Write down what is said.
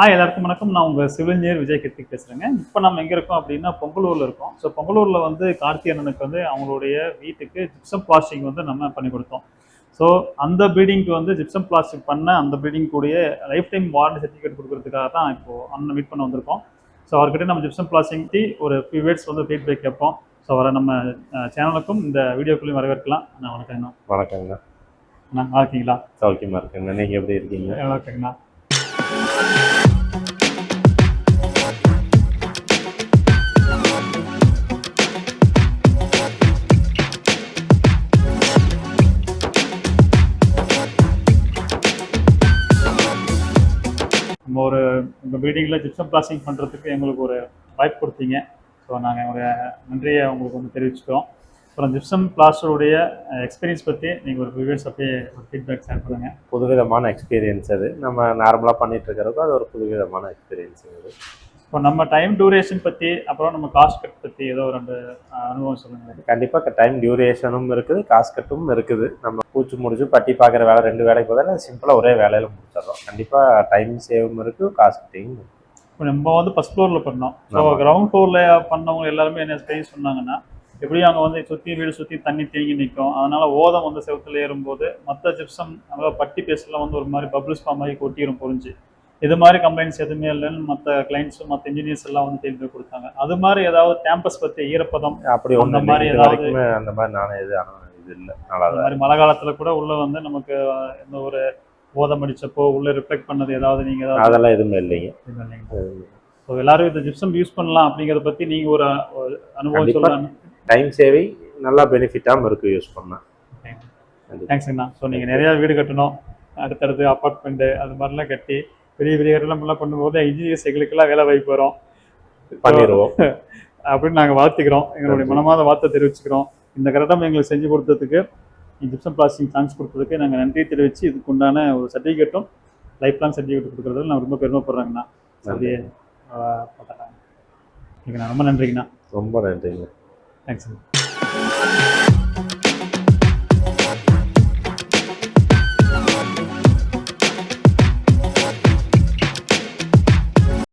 ஆ எல்லாருக்கும் வணக்கம். நான் உங்கள் சிவில் இன்ஜினியர் விஜய் கிருத்திக் பேசுகிறேங்க இப்போ நம்ம எங்கே இருக்கோம் அப்படின்னா பொங்கலூரில் இருக்கோம். ஸோ பொங்கலூரில் வந்து கார்த்தி அண்ணனுக்கு வந்து அவங்களுடைய வீட்டுக்கு ஜிப்சம் பிளாஸ்டிக் வந்து நம்ம பண்ணி கொடுத்தோம். ஸோ அந்த பில்டிங்க்கு வந்து ஜிப்சம் பிளாஸ்டிக் பண்ண அந்த பில்டிங் கூடிய லைஃப் டைம் வாரண்டி சர்டிஃபிகேட் கொடுக்கறதுக்காக தான் இப்போ அண்ணன் மீட் பண்ண வந்திருக்கோம். ஸோ அவர்கிட்ட நம்ம ஜிப்சம் பிளாஸ்டிக் ஒரு ஃபியூ வேர்ட்ஸ் வந்து ஃபீட்பேக் கேட்போம். ஸோ அவரை நம்ம சேனலுக்கும் இந்த வீடியோக்குள்ளேயும் வரவேற்கலாம். அண்ணா வணக்கங்கண்ணா. அண்ணா நல்லா இருக்கீங்களா? சௌக்கியமா இருக்குங்க நீங்க எப்படி இருக்கீங்க? நல்லா இருக்கீங்கண்ணா. நம்ம ஒரு உங்கள் பில்டிங்கில் ஜிப்சம் பிளாஸ்டிங் பண்ணுறதுக்கு எங்களுக்கு ஒரு வாய்ப்பு கொடுத்தீங்க. ஸோ நாங்கள் ஒரு நன்றியை உங்களுக்கு வந்து தெரிவிச்சுட்டோம். அப்புறம் ஜிப்சம் பிளாஸ்டருடைய எக்ஸ்பீரியன்ஸ் பற்றி நீங்கள் ஒரு ரிவ்யூஸ் அப்படியே ஒரு ஃபீட்பேக் ஷேர் பண்ணுங்கள் புதுவிதமான எக்ஸ்பீரியன்ஸ் அது. நம்ம நார்மலாக பண்ணிட்டு இருக்கிறதுக்கும் அது ஒரு புதுவிதமான எக்ஸ்பீரியன்ஸ் அது. இப்போ நம்ம டைம் டூரேஷன் பற்றி அப்புறம் நம்ம காஸ்ட் கட் பற்றி ஏதோ ஒரு ரெண்டு அனுபவம் சொல்லுங்கள் கண்டிப்பாக டைம் டியூரேஷனும் இருக்குது காஸ்கட்டும் இருக்குது. நம்ம பூச்சி முடிச்சு பட்டி பார்க்குற வேலை ரெண்டு வேலைக்கு பதிலாக சிம்பிளாக ஒரே வேலையில் முடிச்சிடுறோம். கண்டிப்பாக டைம் சேவும் இருக்குது காஸ்கட்டிங் இப்போ நம்ம வந்து ஃபஸ்ட் ஃப்ளோரில் பண்ணோம். ஸோ. கிரவுண்ட் ஃப்ளோரில் பண்ணவங்க எல்லாருமே என்ன ஸ்பேஸ் சொன்னாங்கன்னா எப்படியும் அங்கே வந்து சுற்றி வீடு சுற்றி தண்ணி தேங்கி நிற்கும்? அதனால ஓதம் வந்து செவுத்துல ஏறும்போது மற்ற ஜிப்சம் அதாவது பட்டி பேஸ்ட்லாம் வந்து ஒரு மாதிரி பபிள்ஸ் ஃபார்ம் மாதிரி கொட்டிடும் பொறிஞ்சு. இது மாதிரி கம்ப்ளைண்ட்ஸ் எதுவுமே இல்லைன்னு மற்ற கிளைண்ட்ஸும் மற்ற இன்ஜினியர்ஸ் எல்லாம் வந்து திரும்பி கொடுத்தாங்க. அது மாதிரி ஏதாவது கேம்பஸ் பற்றி ஈரப்பதம் அப்படி அந்த மாதிரி ஏதாவது- அந்த மாதிரி நானே இது இது இல்லை. அந்த மாதிரி மழை காலத்தில் கூட உள்ள வந்து நமக்கு எந்த ஒரு ஓதம் அடிச்சப்போ உள்ள ரிஃப்ளெக்ட் பண்ணது ஏதாவது நீங்கள் ஏதாவது அதெல்லாம் எதுவுமே இல்லைங்க? ஸோ எல்லாரும் இந்த ஜிப்சம் யூஸ் பண்ணலாம் அப்படிங்கிறத பற்றி நீங்கள் ஒரு அனுபவம். சொல்லலாம் டைம் சேவிங் நல்லா பெனிஃபிட்டாகவும் இருக்குது யூஸ் பண்ணால் கண்டிப்பா. தேங்க்ஸ்ண்ணா ஸோ நீங்கள் நிறையா வீடு கட்டணும். அடுத்தடுத்து அப்பார்ட்மெண்ட்டு அது மாதிரிலாம் கட்டி பெரிய பெரிய கட்டணம்லாம் பண்ணும்போது இன்ஜினியர்ஸ் எங்களுக்கெல்லாம் வேலை வாய்ப்பு வரும். பண்ணிடுவோம். அப்படின்னு நாங்கள் வாழ்த்துக்கிறோம். எங்களுடைய மனமாத வார்த்தை தெரிவிச்சுக்கிறோம். இந்த கட்டடம் எங்களுக்கு செஞ்சு கொடுத்ததுக்கு ஜிப்சம் பிளாஸ்டிக் சான்ஸ் கொடுத்ததுக்கு நாங்கள் நன்றி தெரிவித்து இதுக்கு உண்டான ஒரு சர்டிஃபிகேட்டும் லைஃப் லாங் சர்டிஃபிகேட் கொடுக்குறதுல நான் ரொம்ப பெருமைப்படுறேங்கண்ணா அப்படியே பார்த்துட்டாங்க ரொம்ப நன்றிங்கண்ணா. ரொம்ப நன்றிங்க. தேங்க்ஸ்